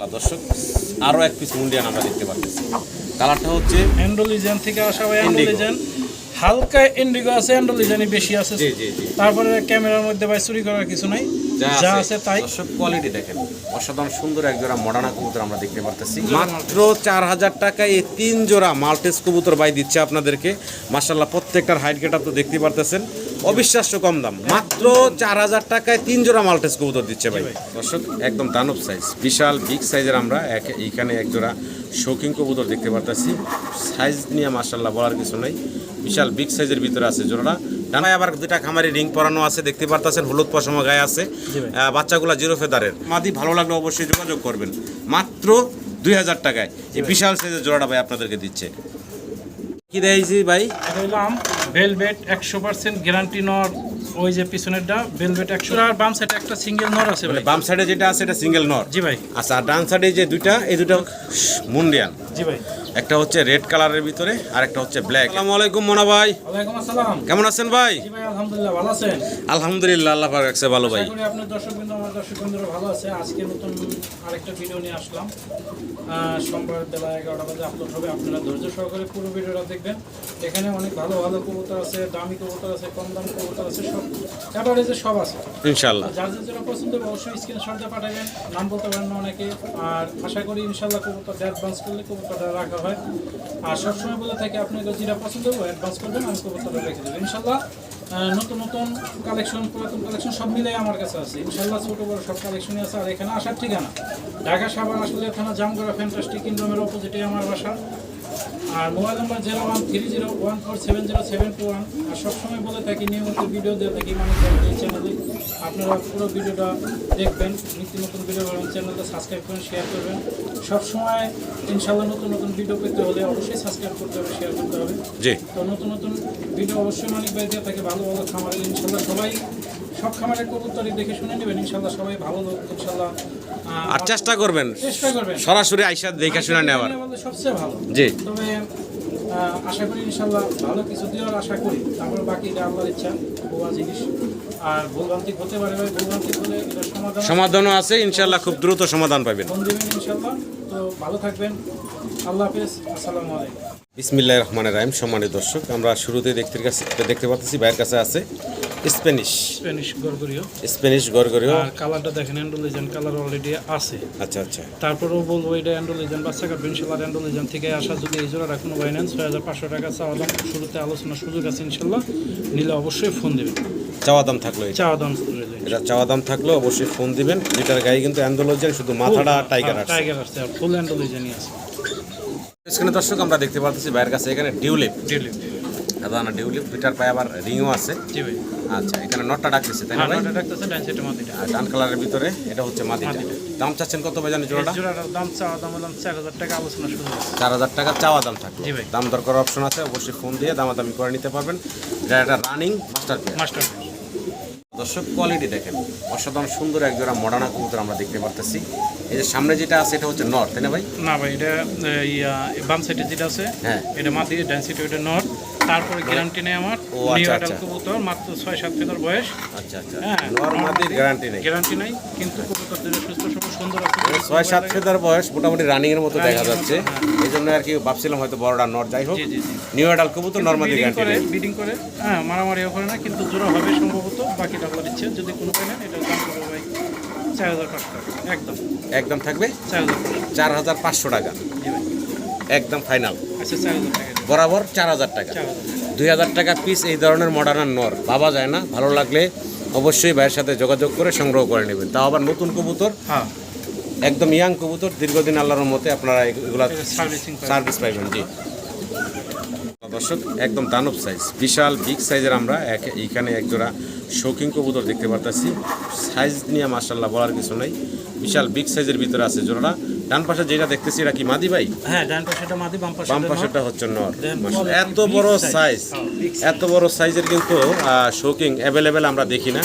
দর্শক আরও এক পিস মুন্ডিয়ান আমরা দেখতে পাচ্ছি। কালারটা হচ্ছে অ্যান্ডোলিজেন থেকে আসা হয়। অ্যান্ডোলিজেন হালকা ইন্ডিগো আছে অ্যান্ডোলিজেনই বেশি আছে। জি জি জি। তারপরে ক্যামেরার মধ্যে ভাই চুরি করার কিছু নাই। যা আছে। তাই। দর্শক কোয়ালিটি দেখেন। অসাধারণ সুন্দর এক জোড়া মডার্না কবুতর আমরা দেখতে পারতেছি। মাত্র চার হাজার টাকায় এই তিন জোড়া মাল্টেস কবুতর বাই দিচ্ছে আপনাদেরকে। মার্শাল্লাহ প্রত্যেকটার হাইট গেট তো দেখতে পারতেছেন। অবিশ্বাস্য কম দাম। মাত্র চার হাজার টাকায় তিন জোড়া মাল্টেস কবুতর দিচ্ছে ভাই। দর্শক একদম দানব সাইজ বিশাল বিগ সাইজের আমরা এক- এইখানে এক জোড়া শৌখিন কবুতর দেখতে পারতেছি। সাইজ নিয়ে মার্শাল্লাহ বলার কিছু নাই। বিশাল বিগ সাইজের ভিতরে আছে জোড়াটা। ডানায় আবার দুইটা খামারি রিং পরানো আছে দেখতে পারতেছেন হলুদ পশমা গায়ে আছে। বাচ্চাগুলা জিরো ফেদারের। মাদি ভালো লাগলে অবশ্যই যোগাযোগ করবেন। মাত্র দুই হাজার টাকায়। এই বিশাল সাইজের জোড়াটা ভাই আপনাদেরকে দিচ্ছে। কি দিয়েছি ভাই? এটা হলাম ভেলভেট একশো পার্সেন্ট গ্যারান্টি নর ওই যে পিছনেরটা ভেলভেট একশো আর বাম সাইডে একটা সিঙ্গেল নর আছে ভাই। বাম সাইডে যেটা আছে এটা সিঙ্গেল নর? জি ভাই। আচ্ছা আর ডান সাইডে যে দুইটা এই দুটো মুন্ডিয়ান জি ভাই। একটা হচ্ছে রেড কালারের ভিতরে আর একটা হচ্ছে ব্ল্যাক আসসালামু আলাইকুম মোনা ভাই। কেমন আছেন ভাই? জি ভাই আলহামদুলিল্লাহ ভালো আছেন? আলহামদুলিল্লাহ আল্লাহ পাক রাখছে ভালো ভাই। আপনার দর্শক বিন্দু আমার দর্শক বন্ধুরা ভালো আছে। আজকে নতুন আরেকটা ভিডিও নিয়ে আসলাম। আহ, সোমবার বেলা এগারোটা বাজে আপলোড হবে। আপনারা ধৈর্য সহকারে পুরো ভিডিওটা দেখবেন। এখানে অনেক ভালো ভালো কবুতর আছে দামি কবুতর আছে কম দামি কবুতর আছে সব অ্যাভারেজে সব আছে। ইনশাল্লাহ যার যার যেটা পছন্দ হবে অবশ্যই স্ক্রিনশট দিয়ে পাঠাবেন। নাম বলতে পারেন না অনেকে। আর আশা করি ইনশাল্লাহ কবুতরটা অ্যাডভান্স করলে কবুতরটা রাখা হয়। আর সবসময় বলে থাকি আপনাদের যেটা পছন্দ হবে অ্যাডভান্স করবেন, আমি কবুতরটা রেখে দেবো। ইনশাল্লাহ নতুন নতুন কালেকশন পুরাতন কালেকশন সব মিলে আমার কাছে আছে। ইনশাল্লাহ ছোটো বড় সব কালেকশনই আছে, আর এখানে আসার ঠিকানা। ঢাকা সাবান আসলে থানা জামগড়া ফ্যান্টাস্টিক ইন্ডোমের অপোজিটে আমার বাসা। আর mobile number zero one three zero one four seven zero seven two one. আর সবসময় বলে থাকি নিয়মিত ভিডিও দিয়ে থাকি মানুষ এই চ্যানেলে আপনারা পুরো ভিডিওটা দেখবেন নিত্য নতুন ভিডিও পাবেন চ্যানেলটা সাবস্ক্রাইব করেন শেয়ার করবেন। সবসময় ইনশাল্লাহ নতুন নতুন ভিডিও পেতে হলে অবশ্যই সাবস্ক্রাইব করতে হবে শেয়ার করতে হবে। জি। তো নতুন নতুন ভিডিও অবশ্যই মানিক ভাই দিয়ে থাকে ভালো ভালো খামারে ইনশাল্লাহ সবাই সব খামারের কবুতরই দেখে শুনে নেবেন। ইনশাল্লাহ সবাই ভালো ইনশাল্লাহ আর চেষ্টা করবেন সরাসরি আইসা দেখে শুনে নেওয়ার। সবচেয়ে ভালো। জি। তবে আশা করি ইনশাল্লাহ ভালো কিছু দেওয়ার আশা করি। তারপর বাকি আল্লাহর ইচ্ছা বোয়া জিনিস। আর ভুলভ্রান্তিক হতে পারে ভাই ভুলভ্রান্তিক হলে এটা সমাধান। সমাধানও আছে ইনশাল্লাহ খুব দ্রুত সমাধান পাবেন। ফোন দেবেন ইনশাল্লাহ তো ভালো থাকবেন। আল্লাহ হাফেজ আসসালামু আলাইকুম। বিসমিল্লাহ রহমানের রাহিম। সম্মানিত দর্শক আমরা শুরুতে দেখতে কাছে দেখতে পাচ্ছি ভাইয়ের কাছে আছে। স্প্যানিশ স্প্যানিশ গরগরীয় স্প্যানিশ গরগরিও আর কালারটা দেখেন অ্যান্ডোলিজেন কালার অলরেডি আছে। আচ্ছা আচ্ছা। তারপরেও বলব এটা অ্যান্ডোলিজেন বাচ্চা কাটবেন ইনশাল্লাহ অ্যান্ডোলিজেন থেকে আসা যদি এই জোড়া রাখুন বাই নেন ছয় হাজার পাঁচশো টাকা চাওয়া দাম শুরুতে আলোচনা সুযোগ আছে ইনশাল্লাহ। নিলে অবশ্যই ফোন দেবেন। চাওয়া দাম থাকল চাওয়া দাম এটা চাওয়া দাম থাকল অবশ্যই ফোন দিবেন। দুইটার গায়ে কিন্তু অ্যান্ডোলজেন শুধু মাথাটা টাইগার আছে। টাইগার আসছে আর ফুল অ্যান্ডোলিজেনই আছে। এখানে দর্শক আমরা দেখতে পাচ্ছি ভাইয়ের কাছে এখানে ডিউলিপ ডিলিপ সাধারণ ডিউলিপ দুইটার পায়ে আবার রিংও আছে। জি ভাই। আচ্ছা এখানে নটটা ডাকতেছে তাই না হ্যাঁ ডাকতেছে ডান সাইডে আর ডান কালারের ভিতরে এটা হচ্ছে মাদিটা মাদিটা। দাম চাচ্ছেন কত ভাই জানি জোড়াটা? জোড়াটার দাম চাওয়া দাম হলাম চার হাজার টাকা আলোচনা শুরু টাকা চাওয়া দাম থাকবে দাম দর করার অপশন আছে অবশ্যই ফোন দিয়ে দামাদামি করে নিতে পারবেন। এটা একটা রানিং মাস্টার মাস্টার দর্শক কোয়ালিটি দেখেন। অসাধারণ সুন্দর এক জোড়া মডার্না কবুতর আমরা দেখতে পারতেছি। এই যে সামনে যেটা আছে এটা হচ্ছে নর্থ তাই না ভাই? না ভাই এটা বাম সাইডে যেটা আছে হ্যাঁ। এটা মাটি ডান সাইডে ওটা নট। তারপরে গ্যারান্টি নেই আমার। ও, আচ্ছা, আচ্ছা। কবুতর মাত্র ছয় সাত ফেদার বয়স। আচ্ছা আচ্ছা। হ্যাঁ নর্মাদির গ্যারান্টি নেই। গ্যারান্টি নাই কিন্তু কবুতর দুটো সুস্থ সবল সুন্দর আছে ছয় সাত ফেদার বয়স মোটামুটি রানিং এর মতো দেখা যাচ্ছে। এই জন্য আর কি ভাবছিলাম হয়তো বড়টা নর যাই হোক। নিউ অ্যাডাল কবুতর নর্মাদি ব্রিডিং গ্যারান্টি নেই। ব্রিডিং করে হ্যাঁ মারামারিও করে না কিন্তু জোড়া হবে সম্ভবত বাকিটা আপনার ইচ্ছে যদি কোনো নেন এটা দাম করবে ভাই চার হাজার পাঁচশো টাকা একদম। একদম থাকবে চার হাজার চার হাজার পাঁচশো টাকা। একদম ফাইনাল। আচ্ছা। বরাবর চার হাজার টাকা। দুই হাজার টাকা পিস এই ধরনের মডার্ন নর। ভাবা যায় না ভালো লাগলে অবশ্যই ভাইয়ের সাথে যোগাযোগ করে সংগ্রহ করে নেবেন। তাও আবার নতুন কবুতর হ্যাঁ। একদম ইয়াং কবুতর দীর্ঘদিন আল্লাহর মতে আপনারা এগুলা সার্ভিস পাইবেন জি। দর্শক একদম দানব সাইজ বিশাল বিগ সাইজের আমরা এক এইখানে একজোড়া শৌখিন কবুতর দেখতে পারতাছি। সাইজ নিয়ে মার্শাল্লাহ বলার কিছু নেই। বিশাল বিগ সাইজের ভিতরে আছে জোড়াটা। ডান পাশে যেটা দেখতেছি এটা কি মাদি ভাই? হ্যাঁ ডান পাশেটা মাদি বাম পাশে বাম পাশেটা হচ্ছে নর। Quality, এত বড় সাইজ এত বড় সাইজের কিন্তু শৌকিং অ্যাভেলেবেল আমরা দেখি না।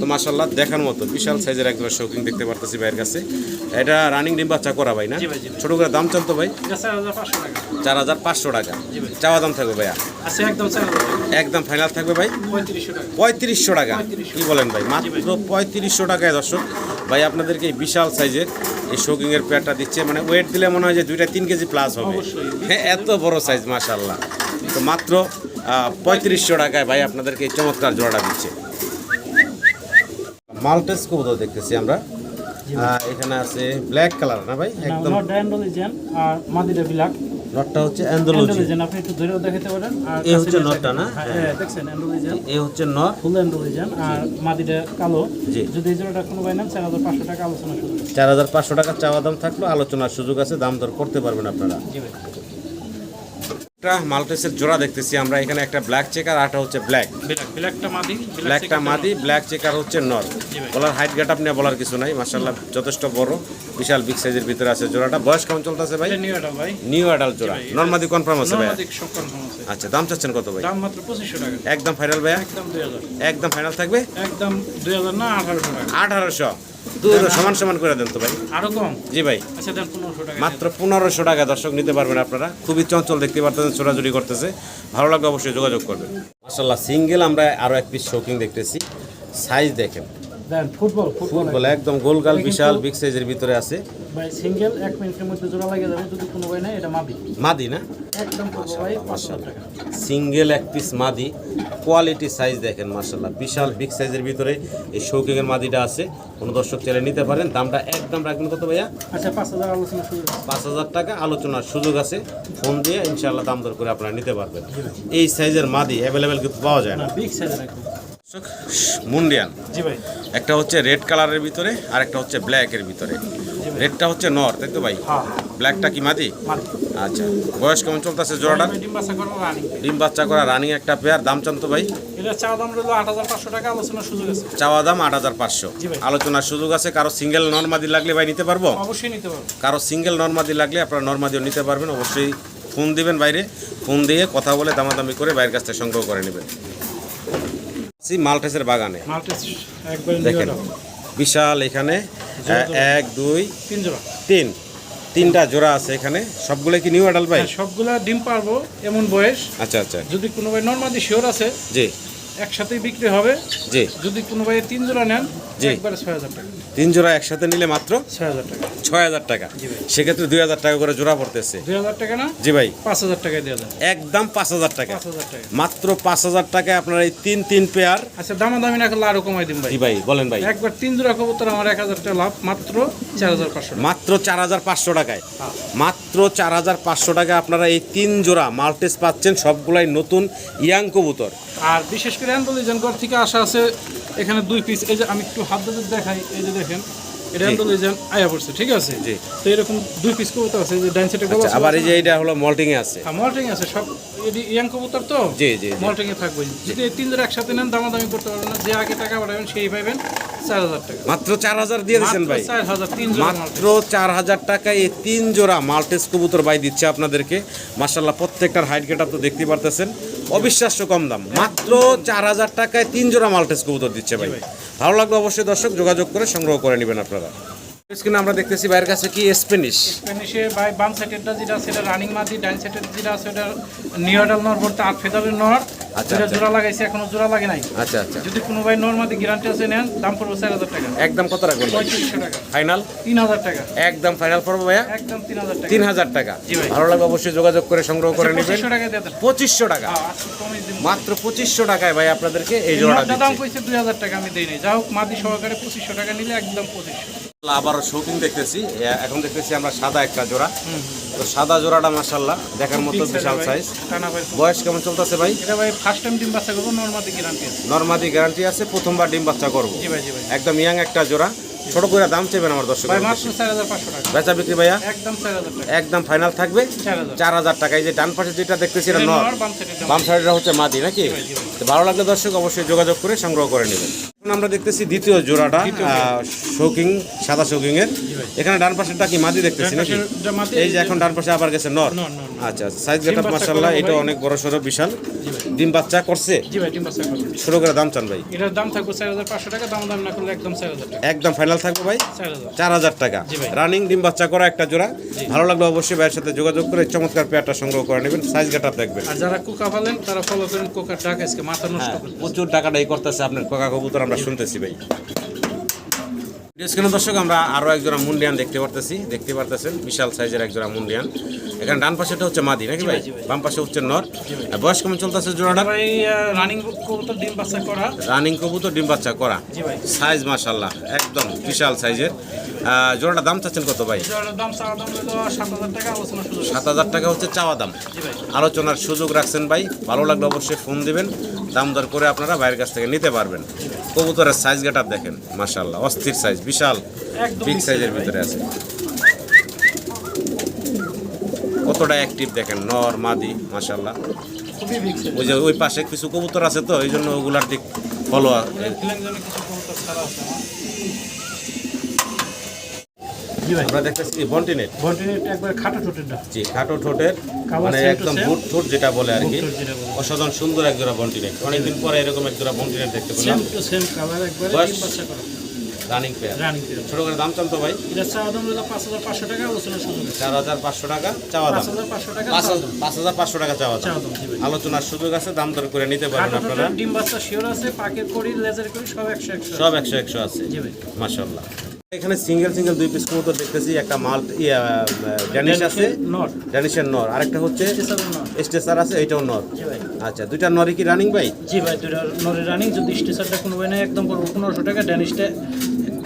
তো মাশাল্লাহ দেখার মতো। বিশাল সাইজের একজন শৌকিং দেখতে পারতেছি ভাইয়ের কাছে। এটা রানিং ডিম বাচ্চা করা ভাই না। ছোট করে দাম চলতো ভাই? চার হাজার পাঁচশো টাকা। চাওয়া দাম থাকবে ভাইয়া? একদম একদম ফাইনাল থাকবে ভাই? পঁয়ত্রিশশো টাকা। পঁয়ত্রিশশো টাকা। 3500 কি বলেন ভাই। মাত্র পঁয়ত্রিশশো টাকায় দর্শক। ভাই আপনাদেরকে এই বিশাল সাইজের এই শোকিং এর পেয়ারটা দিচ্ছে। মানে ওয়েট দিলে মনে হয় যে দুইটা তিন কেজি প্লাস হবে। হ্যাঁ এত বড় সাইজ মাশাল্লাহ তো মাত্র পঁয়ত্রিশশো টাকায় ভাই আপনাদেরকে এই চমৎকার জোড়াটা দিচ্ছে। মাল্টেস কবুতর দেখতেছি আমরা। এখানে আছে ব্ল্যাক কালার না ভাই? একদম আর মাদিটা বিলাক। নটটা হচ্ছে অ্যান্ডোলজি আপনি একটু ধরেও দেখাতে পারেন। আর এই হচ্ছে নটটা না? হ্যাঁ, হ্যাঁ, দেখছেন অ্যান্ডোলিজেন এ হচ্ছে ন ফুল অ্যান্ডোলিজেন আর মাদিটা কালো। জি। যদি এই জোড়াটা কোনো চার হাজার পাঁচশো টাকা আলোচনা হাজার পাঁচশো টাকা চাওয়া দাম থাকল আলোচনার সুযোগ আছে দাম দর করতে পারবেন আপনারা। জি ভাই। একটা মালটেসের জোড়া দেখতেছি আমরা। এখানে একটা ব্ল্যাক চেকার আরটা হচ্ছে ব্ল্যাক ব্ল্যাক ব্ল্যাকটা মাদি ব্ল্যাকটা মাদি ব্ল্যাক চেকার হচ্ছে নর। বলার হাইট গেট আপনি বলার কিছু নাই। মার্শাল্লাহ যথেষ্ট বড়। বিশাল বিগ সাইজের ভিতরে আছে জোড়াটা। বয়স কেমন চলতেছে ভাই? নিউ এটা ভাই। নিউ অ্যাডাল্ট জোড়া। নর মাদি কনফার্ম আছে ভাই আচ্ছা দাম চাচ্ছেন কত ভাই? দাম মাত্র পঁচিশশো টাকা। একদম ফাইনাল ভাইয়া? একদম দুই হাজার। একদম ফাইনাল থাকবে? একদম দুই হাজার না আঠারোশো টাকা। আঠারোশো। সমান সমান করে দেন তো ভাই। আরও কম? জি ভাই। আচ্ছা দেন পনেরোশো টাকা। মাত্র পনেরোশো টাকা দর্শক নিতে পারবেন আপনারা। খুবই চঞ্চল দেখতে পারতেছেন চোরাচুরি করতেছে। ভালো লাগবে অবশ্যই যোগাযোগ করবেন। মাসাল্লাহ সিঙ্গেল আমরা আরও এক পিস শৌকিং দেখতেছি। সাইজ দেখেন। ফুটবল একদম। গোলগাল বিশাল বিগ সাইজের ভিতরে আছে। ভাই সিঙ্গেল এক মিনিটের মধ্যে জোড়া লাগিয়ে যাবে যদি কোনো ভাই নাই এটা মাদি। মাদি না? একদম ভাই টাকা। সিঙ্গেল এক পিস মাদি কোয়ালিটি সাইজ দেখেন মার্শাল্লাহ বিশাল বিগ সাইজের ভিতরে এই শৌকিং এর মাদিটা আছে। কোনো দর্শক চাইলে নিতে পারেন। দামটা একদম রাখবেন কত ভাইয়া? আচ্ছা পাঁচ হাজার আলোচনা শুরু পাঁচ হাজার টাকা আলোচনার সুযোগ আছে। ফোন দিয়ে ইনশাআল্লাহ দাম দর করে আপনারা নিতে পারবেন। এই সাইজের মাদি অ্যাভেলেবেল কিন্তু পাওয়া যায় না। না বিগ সাইজের মুন্ডিয়ান। জি ভাই। একটা হচ্ছে রেড কালারের ভিতরে আর একটা হচ্ছে ব্ল্যাকের ভিতরে। রেডটা হচ্ছে নর তাই তো ভাই? হ্যাঁ ব্ল্যাকটা কি মাদি? আচ্ছা বয়স কেমন চলতেছে জোড়াটা ডিম বাচ্চা করা রানিং একটা পেয়ার দাম চান তো ভাই? চাওয়া দাম আট হাজার পাঁচশো। আলোচনার সুযোগ আছে কারও সিঙ্গেল নর্মাদি লাগলে ভাই নিতে পারব? অবশ্যই নিতে পারব। কারও সিঙ্গেল নর্মাদি লাগলে আপনারা নর্মাদিও নিতে পারবেন অবশ্যই ফোন দিবেন বাইরে। ফোন দিয়ে কথা বলে দামাদামি করে বাইরের কাছ থেকে সংগ্রহ করে নেবেন। মাল্টেসের বাগানে। দেখেন বিশাল এখানে। এক দুই তিন জোড়া। তিন তিনটা জোড়া আছে এখানে। সবগুলো কি নিউ অ্যাডাল্ট ভাই? হ্যাঁ, সবগুলা ডিম পারব এমন বয়স। আচ্ছা আচ্ছা। যদি কোনো ভাই নর্মালি শিওর আছে জি। একসাথেই বিক্রি হবে। জি। যদি কোনো ভাই তিন জোড়া নেন জি। টাকা। তিন জোড়া একসাথে নিলে মাত্র ছয় হাজার টাকা। টাকা। সেক্ষেত্রে দুই হাজার টাকা করে জোড়া পড়তেছে। টাকা জি ভাই। পাঁচ হাজার যায় একদম পাঁচ হাজার টাকা। টাকা। মাত্র পাঁচ হাজার টাকায় আপনার এই তিন তিন পেয়ার। আচ্ছা দামাদামি না করলে আরও কমাই দিন ভাই। ভাই বলেন ভাই। একবার তিন জোড়া কবুতর আমার এক হাজার টাকা লাভ মাত্র চার হাজার পাঁচশো মাত্র চার হাজার পাঁচশো টাকায়। হ্যাঁ। মাত্র চার হাজার পাঁচশো টাকায় আপনারা এই তিন জোড়া মাল্টেস পাচ্ছেন সবগুলাই নতুন ইয়াং কবুতর। আর বিশেষ করে অ্যান্ডোলিজেন ঘর থেকে আসা আছে এখানে দুই পিস এই যে আমি একটু দেখাই এই যে দেখেন এটা অ্যান্ডোলিজেন আয়া পড়ছে ঠিক আছে? জি। তো এরকম দুই পিস কবুতর আছে যে ডাইন সাইডে গলা আচ্ছা, আবার এই যে এইটা হলো মল্টিং এ আছে। হ্যাঁ মল্টিং আছে সব এটি ইয়াং কবুতর তো? জি জি জি। মল্টিং এ থাকবে। যদি এই তিন একসাথে নেন দামাদামি করতে পারবেন না। যে আগে টাকা সেই পাবেন চার হাজার টাকা। মাত্র চার হাজার দিয়ে দিচ্ছেন ভাই। মাত্র চার হাজার টাকায় এই তিন জোড়া মাল্টেস কবুতর বাই দিচ্ছে আপনাদেরকে। মাসাল্লাহ প্রত্যেকটার হাইট গেট তো দেখতে পারতেছেন। অবিশ্বাস্য কম দাম মাত্র চার হাজার টাকায় তিন জোড়া মাল্টেস কবুতর দিচ্ছে ভাই। ভালো লাগল অবশ্যই দর্শক যোগাযোগ করে সংগ্রহ করে নেবেন আপনারা স্ক্রিনে আমরা দেখতেছি বাইরের কাছে কি স্প্যানিশ স্প্যানিশে বাম সাইডেরটা যেটা সেটা রানিং মাদি ডাইন সাইডের যেটা আছে ওটা নর বলতে আট ফেদারের নর। আচ্ছা, আচ্ছা। জোড়া লাগাইছে এখনও জোড়া লাগে নাই। আচ্ছা আচ্ছা। যদি কোনো ভাই নর মাদি গ্যারান্টি আছে নেন দাম পড়বে চার হাজার টাকা। একদম কত রাখবেন পঁয়ত্রিশশো টাকা। ফাইনাল তিন হাজার টাকা। একদম ফাইনাল পড়ব ভাইয়া? একদম তিন হাজার টাকা। তিন হাজার টাকা। ভালো লাগবে অবশ্যই যোগাযোগ করে সংগ্রহ করে নেবেন। পঁচিশশো টাকা। হ্যাঁ, দিন। মাত্র পঁচিশশো টাকায় ভাই আপনাদেরকে এই এই জোড়াটা দাম কইছে দুই হাজার টাকা আমি দেই নাই। যা হোক মাদি সহকারে পঁচিশশো টাকা নিলে একদম পঁচিশশো। আবারও শৌখিন দেখতেছি। এখন দেখতেছি আমরা সাদা একটা জোড়া। তো সাদা জোড়াটা মাসাল্লাহ দেখার মতো বিশাল সাইজ বয়স কেমন চলতেছে ভাই? এটা ভাই ফার্স্ট টাইম ডিম বাচ্চা করব নরমাদি গ্যারান্টি আছে। নর্মাদি গ্যারান্টি আছে প্রথমবার ডিম বাচ্চা করব। জি ভাই জি ভাই। একদম ইয়াং একটা জোড়া। ছোট করে দাম চাইবেন আমার দর্শক বেচা বিক্রি ভাইয়া? একদম ফাইনাল থাকবে। চার হাজার। টাকা। এই যে ডান পাশে যেটা দেখতেছি এটা নর। বাম সাইডটা হচ্ছে মাদি নাকি? ভালো লাগলে দর্শক অবশ্যই যোগাযোগ করে সংগ্রহ করে নেবেন। এখন আমরা দেখতেছি দ্বিতীয় জোড়াটা শৌকিং সাদা শৌকিং এর এখানে ডান পাশেরটা কি মাদি দেখতেছি নাকি? এই যে এখন ডান পাশে আবার গেছে নর। নর। আচ্ছা সাইজ গেটআপ মাশাআল্লাহ এটা অনেক বড় সড়ো বিশাল। ডিম বাচ্চা করছে? জি ভাই ডিম বাচ্চা করব ছোট করে দাম চান ভাই। এটার দাম থাকবে চার হাজার পাঁচশো টাকা দাম দাম না করলে একদম চার হাজার টাকা। একদম ফাইনাল থাকবে ভাই? চার হাজার। চার হাজার টাকা। রানিং ডিম বাচ্চা করা একটা জোড়া। ভালো লাগলে অবশ্যই ভাইয়ের সাথে যোগাযোগ করে চমৎকার পেয়ারটা সংগ্রহ করে নেবেন সাইজ গেটআপ দেখবেন। আর যারা কোকা ফেলেন তারা ফলো করেন কোকার ডাক আজকে মাথা নষ্ট হ্যাঁ করে প্রচুর টাকাটাই করতেছে আপনার কোকা কবুতর আমরা শুনতেছি ভাই। স্ক্রিনে দর্শক আমরা আরও এক জোড়া মুন্ডিয়ান দেখতে পারতেছি। দেখতে পারতেছেন বিশাল সাইজের এক জোড়া মুন্ডিয়ান। এখানে ডান পাশেটা হচ্ছে মাদি নাকি ভাই? বাম পাশে হচ্ছে নর। বয়স কেমন চলতেছে জোড়াটা? রানিং কবুতর ডিম বাচ্চা করা। রানিং কবুতর ডিম বাচ্চা করা। সাইজ মাশাল্লাহ একদম বিশাল সাইজের। জোড়াটা দাম চাচ্ছেন কত ভাই? সাত হাজার টাকা হচ্ছে চাওয়া দাম। আলোচনার সুযোগ রাখছেন ভাই। ভালো লাগলে অবশ্যই ফোন দিবেন। দাম দর করে আপনারা বাইরের কাছ থেকে নিতে পারবেন। কবুতরের সাইজ গেটার দেখেন মাশাল্লাহ অস্থির সাইজ বিশাল বিগ সাইজের ভিতরে আছে। কতটা অ্যাক্টিভ দেখেন? নর মাদি সাইজ ওই যে ওই পাশে কিছু কবুতর আছে তো এই জন্য ওগুলার দিক ফলো আছে আমার দেখতেছি বন্টিনেট বন্টিনেট একবার খাটো ঠোঁটেরটা জি খাটো ঠোঁটের মানে একদম. ঠোঁট যেটা বলে আর কি। অসাধারণ সুন্দর এক জোড়া বন্টিনেট অনেকদিন পরে এরকম এক জোড়া বন্টিনেট দেখতে সেম পেলাম। টু সেম কালার একবারে বয়স? রানিং পেয়ার রানিং ছোট করে দাম চান তো ভাই? এটা চাওয়া দাম হলো পাঁচ হাজার পাঁচশো টাকা আলোচনা সুযোগ চার হাজার পাঁচশো টাকা চাওয়া দাম। পাঁচ হাজার পাঁচশো টাকা চাওয়া দাম। আলোচনার সুযোগ আছে দাম দর করে নিতে পারবেন আপনারা। ডিম বাচ্চা শিওর আছে পাকের করি লেজার করি সব একশো একশো সব একশো একশো আছে। মাশাল্লাহ এখানে সিঙ্গেল সিঙ্গেল দুই পিস কবুতর দেখতেছি। একটা মাল ইয়া ড্যানিশ আছে। নট ড্যানিশের নর। আরেকটা হচ্ছে স্টেসার আছে এইটাও নর। আচ্ছা দুইটা নরই কি রানিং ভাই? জি ভাই দুইটা নরের রানিং যদি স্টেশনটা কোনো ভাই নেয় একদম পড়ব পনেরোশো টাকা ড্যানিশটা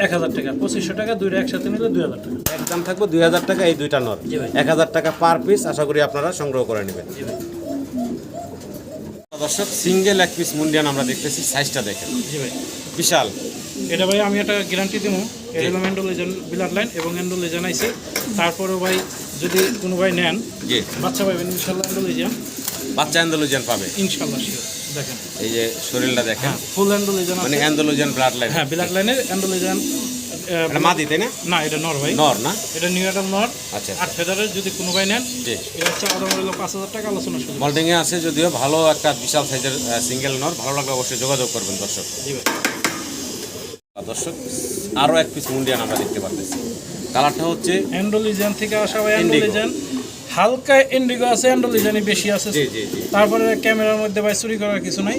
এক হাজার টাকা। পঁচিশশো টাকা দুইটা একসাথে নিলে দুই হাজার টাকা। একদম থাকবে দুই হাজার টাকা এই দুইটা নর। এক হাজার টাকা পার পিস আশা করি আপনারা সংগ্রহ করে নেবেন। দর্শক সিঙ্গেল এক পিস মুন্ডিয়ান আমরা দেখতেছি সাইজটা দেখেন। ভাই। বিশাল। এটা ভাই আমি একটা গ্যারান্টি দেবো এটা হলো অ্যান্ডোলেজন ব্লাড লাইন এবং অ্যান্ডোলেজন আইসে তারপরেও ভাই যদি কোনো ভাই নেন বাচ্চা বিশাল ইনশাল্লাহ অ্যান্ডোলেজন বাচ্চা অ্যান্ডোলোজিয়ান পাবে। ইনশাল্লাহ দেখেন। এই যে শরীরটা দেখেন। হ্যাঁ ফুল অ্যান্ডোলেজন মানে আছে। অ্যান্ডোলোজিয়ান ব্লাড লাইন হ্যাঁ ব্লাড লাইনের অ্যান্ডোলেজন এটা মাদি তাই না? না এটা নর ভাই। নর না? এটা নিউ এডাল নর। আচ্ছা আর ফেদারের যদি কোনো ভাই নেন জি। এটা হচ্ছে আলাদা হলো পাঁচ হাজার টাকা আলোচনা শুরু মল্টিং এ আছে যদিও ভালো একটা বিশাল সাইজের সিঙ্গেল নর। ভালো লাগলে অবশ্যই যোগাযোগ করবেন দর্শক। জি ভাই। দর্শক আরও এক পিস মুন্ডিয়ান আমরা দেখতে পারতেছি। কালারটা হচ্ছে অ্যান্ডোলিজান থেকে আসা ভাই Indigo। অ্যান্ডোলিজান হালকা ইন্ডিগো আছে অ্যান্ডোলিজানই বেশি আছে। জি জি জি। তারপরে ক্যামেরার মধ্যে ভাই চুরি করার কিছু নাই।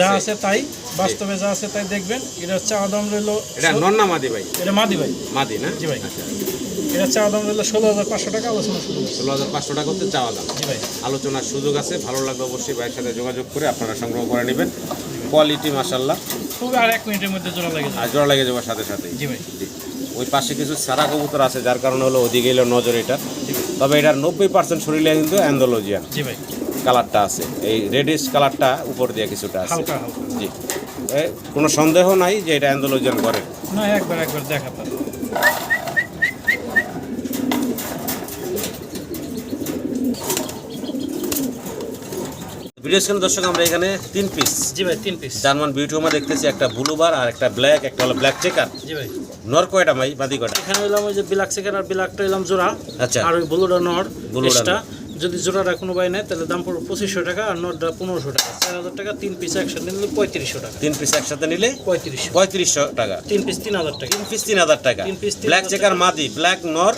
যা আছে। তাই বাস্তবে যা আছে তাই দেখবেন। এটা হচ্ছে আদাম রইল এটা নর না মাদি ভাই। এটা মাদি ভাই। মাদি না? জি ভাই। আচ্ছা। এটা হচ্ছে আদাম রইল ষোলো হাজার পাঁচশো টাকা আলোচনা ষোলো হাজার পাঁচশো টাকা হচ্ছে চাওয়া দাম। জি ভাই। আলোচনার সুযোগ আছে ভালো লাগলে অবশ্যই ভাইয়ের সাথে যোগাযোগ করে আপনারা সংগ্রহ করে নেবেন। কোয়ালিটি মাসাল্লাহ খুবই আর এক মিনিটের মধ্যে জোড়া লাগে আর জোড়া লেগে যাবার সাথে সাথে জি ভাই। ওই পাশে কিছু সারা কবুতর আছে যার কারণে হলো ওদিকে এলো নজর এটা। তবে এটার নব্বই পার্সেন্ট শরীরে কিন্তু অ্যান্ডোলজিয়া জি ভাই। কালারটা আছে। এই রেডিশ কালারটা উপর দিয়ে কিছুটা আছে। হালকা হালকা। জি। কোনো সন্দেহ নাই যে এটা অ্যান্ডোলজিয়ান করে? না একবার একবার দেখা পাবে। ভিডিও স্ক্রিনে দর্শক আমরা এখানে তিন পিস জি ভাই তিন পিস জার্মান বিউটিওমা দেখতেছি একটা ব্লু বার আর একটা ব্ল্যাক একটা হলো ব্ল্যাক চেকার জি ভাই। নর কয়টা ভাই বাদি কয়টা? এখানে হইলাম ওই যে বিলাক সেকেন্ড আর বিলাকটা হইলাম জোড়া। আচ্ছা। আর ওই ব্লুটা নর ব্লুটা যদি জোড়াটা কোনো ভাই নেয় তাহলে দাম পড়বে পঁচিশশো টাকা আর নটটা পনেরোশো টাকা। চার হাজার টাকা তিন পিস একসাথে নিলে পঁয়ত্রিশশো টাকা। তিন পিস একসাথে নিলে পঁয়ত্রিশশো। পঁয়ত্রিশশো টাকা। তিন পিস তিন হাজার টাকা। তিন পিস তিন হাজার টাকা। তিন তিন ব্ল্যাক চেকার মাদি ব্ল্যাক নর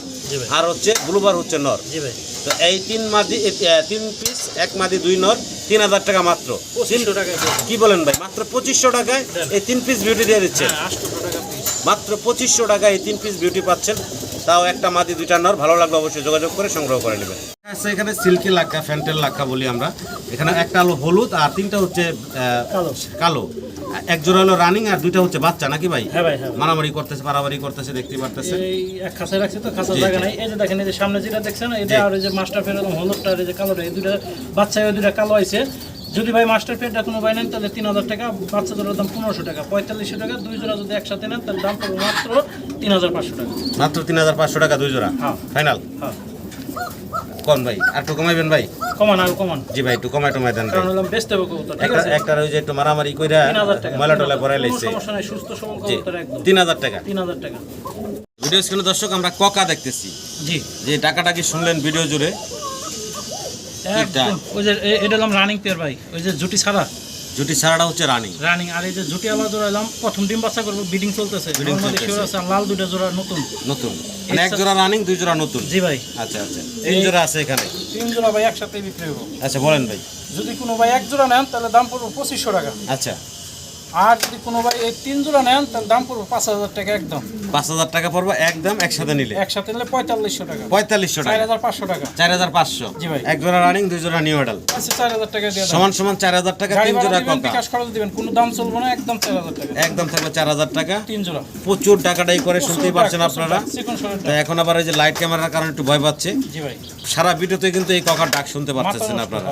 আর হচ্ছে ব্লুবার হচ্ছে নর। জি ভাই। তো এই তিন মাদি তিন পিস এক মাদি দুই নর তিন হাজার টাকা মাত্র। কি বলেন ভাই? মাত্র পঁচিশশো টাকায় এই তিন পিস বিউটি দিয়ে দিচ্ছে হ্যাঁ মাত্র পঁচিশশো টাকায় এই তিন পিস বিউটি পাচ্ছেন। তাও একটা মাদি দুইটা নর। ভালো লাগবে অবশ্যই যোগাযোগ করে সংগ্রহ করে নেবেন। আচ্ছা এখানে সিল্কি লাক্কা ফ্যান্টেল লাক্কা বলি আমরা। এখানে একটা হলো হলুদ আর তিনটা হচ্ছে কালো। কালো। এক জোড়া হলো রানিং আর দুইটা হচ্ছে বাচ্চা নাকি ভাই? হ্যাঁ ভাই হ্যাঁ মারামারি করতেছে পারামারি করতেছে দেখতে পারতেছে। এই এক খাঁচায় রাখছে তো খাঁচার জায়গা নাই। এই যে দেখেন এই যে সামনে যেটা দেখছেন এটা আর এই যে মাস্টার ফের হলুদটা আর এই যে কালোটা এই দুটা বাচ্চায় ওই দুটা কালো আছে যদি ভাই মাস্টার ফেরটা কোনো ভাই নেন তাহলে তিন হাজার টাকা বাচ্চা জোড়ার দাম পনেরোশো টাকা। পঁয়তাল্লিশশো টাকা দুই জোড়া যদি একসাথে নেন তাহলে দাম পড়বে মাত্র তিন হাজার পাঁচশো টাকা। মাত্র তিন হাজার পাঁচশো টাকা দুই জোড়া। হ্যাঁ। ফাইনাল হ্যাঁ। কোন ভাই? আর একটু কমাইবেন ভাই? কমান আর কমান। জি ভাই একটু কমাই টমাই দেন কারণ হলাম বেচতে হবে কবুতর ঠিক একটা আছে? একটা ওই যে একটু মারামারি কইরা ময়লা টলা পরাই লাইছে। সমস্যা নাই সুস্থ সবল কবুতর একদম। তিন হাজার টাকা। তিন হাজার টাকা। ভিডিও স্ক্রিনে দর্শক আমরা কোকা দেখতেছি। জি। যে টাকাটা কি শুনলেন ভিডিও জুড়ে? ওই যে এটা হলাম রানিং পেয়ার ভাই ওই যে জুটি ছাড়া। জুটি ছাড়াটা হচ্ছে রানিং রানিং আর এই যে জুটি আলা জোড়া এলাম প্রথম ডিম বাচ্চা করব বিডিং চলতেছে। লাল দুটো জোড়া নতুন। নতুন। মানে এক জোড়া রানিং দুই জোড়া নতুন। জি ভাই। আচ্ছা আচ্ছা। তিন জোড়া আছে এখানে। তিন জোড়া ভাই একসাথে বিক্রি হব আচ্ছা বলেন ভাই। যদি কোনো ভাই এক জোড়া নেন তাহলে দাম পড়বে পঁচিশশো টাকা। আচ্ছা। আর যদি কোনো ভাই এই তিন জোড়া নেন তাহলে দাম পড়বে পাঁচ হাজার টাকা একদম। পাঁচ হাজার টাকা পড়ব একদম একসাথে নিলে। একসাথে নিলে পঁয়তাল্লিশশো টাকা। পঁয়তাল্লিশশো চার হাজার পাঁচশো টাকা। চার হাজার পাঁচশো। জি ভাই। এক জোড়া রানিং দুই জোড়া নিউ মডেল আচ্ছা চার হাজার টাকা দিয়ে সমান সমান চার হাজার টাকা তিন জোড়া কথা বিকাশ খরচ দিবেন কোনো দাম চলবে না একদম চার হাজার টাকা। একদম থাকবে চার হাজার টাকা। তিন জোড়া। প্রচুর টাকাটাই করে শুনতেই পারছেন আপনারা। এখন আবার এই যে লাইট ক্যামেরার কারণে একটু ভয় পাচ্ছে। জি ভাই। সারা ভিডিওতে কিন্তু এই ককার ডাক শুনতে পারতেছেন আপনারা।